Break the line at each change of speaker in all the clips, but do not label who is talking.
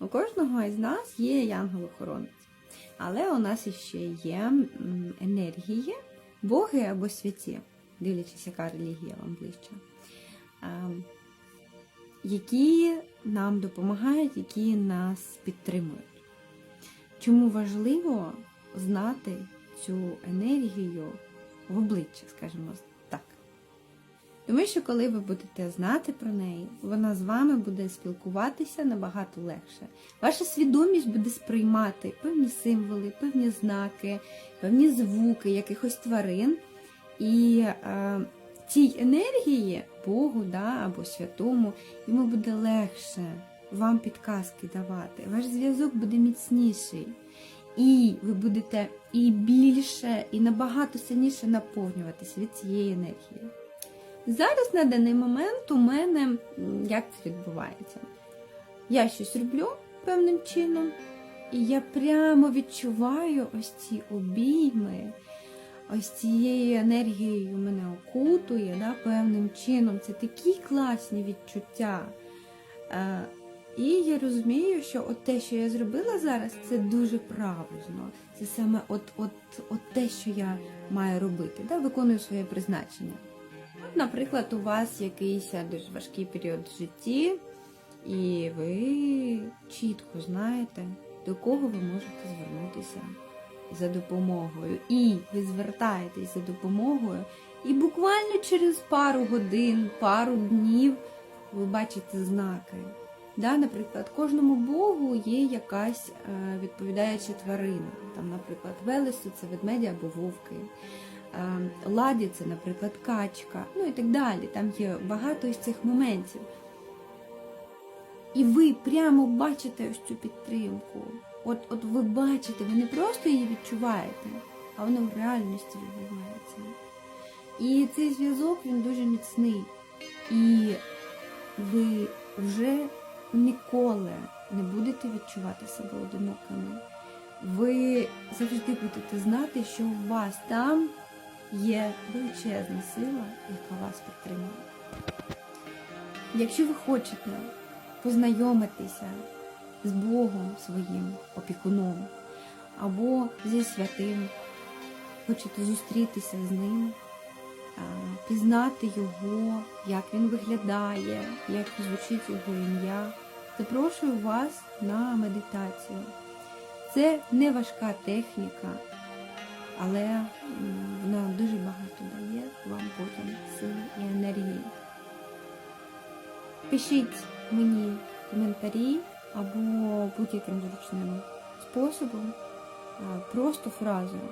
У кожного із нас є янгол-охоронець. Але у нас іще є енергії, боги або святі, дивлячись, яка релігія вам ближче, ем, які нам допомагають, які нас підтримують. Чому важливо знати цю енергію в обличчя, скажімо? Тому що коли ви будете знати про неї, вона з вами буде спілкуватися набагато легше. Ваша свідомість буде сприймати певні символи, певні знаки, певні звуки якихось тварин. І е, цій енергії, Богу да, або святому, йому буде легше вам підказки давати. Ваш зв'язок буде міцніший. І ви будете і більше, і набагато сильніше наповнюватись від цієї енергії. Зараз на даний момент у мене як це відбувається? Я щось роблю певним чином, і я прямо відчуваю ось ці обійми, ось цією енергією мене окутує да, певним чином. Це такі класні відчуття. Е, і я розумію, що от те, що я зробила зараз, це дуже правильно. Це саме от, от, от те, що я маю робити, да, виконую своє призначення. От, наприклад, у вас якийсь дуже важкий період в житті, і ви чітко знаєте, до кого ви можете звернутися за допомогою. І ви звертаєтесь за допомогою, і буквально через пару годин, пару днів ви бачите знаки. Да, наприклад, кожному Богу є якась е, відповідаюча тварина. Там, наприклад, Велесу це ведмеді або вовки. Е, Ладі це, наприклад, качка, ну і так далі. Там є багато із цих моментів. І ви прямо бачите ось цю підтримку. От, от ви бачите, ви не просто її відчуваєте, а воно в реальності відбувається. І цей зв'язок він дуже міцний. І ви вже ніколи не будете відчувати себе одинокими. Ви завжди будете знати, що у вас там є величезна сила, яка вас підтримує. Якщо ви хочете познайомитися з Богом своїм опікуном або зі святим, хочете зустрітися з ним, пізнати його, як він виглядає, як звучить його ім'я, запрошую вас на медитацію. Це не важка техніка, але вона дуже багато дає вам потім сили і енергії. Пишіть мені коментарі або будь-яким зручним способом, просто фразою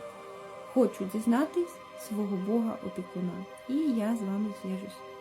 Хочу дізнатись свого Бога опікуна. І я з вами зв'яжусь.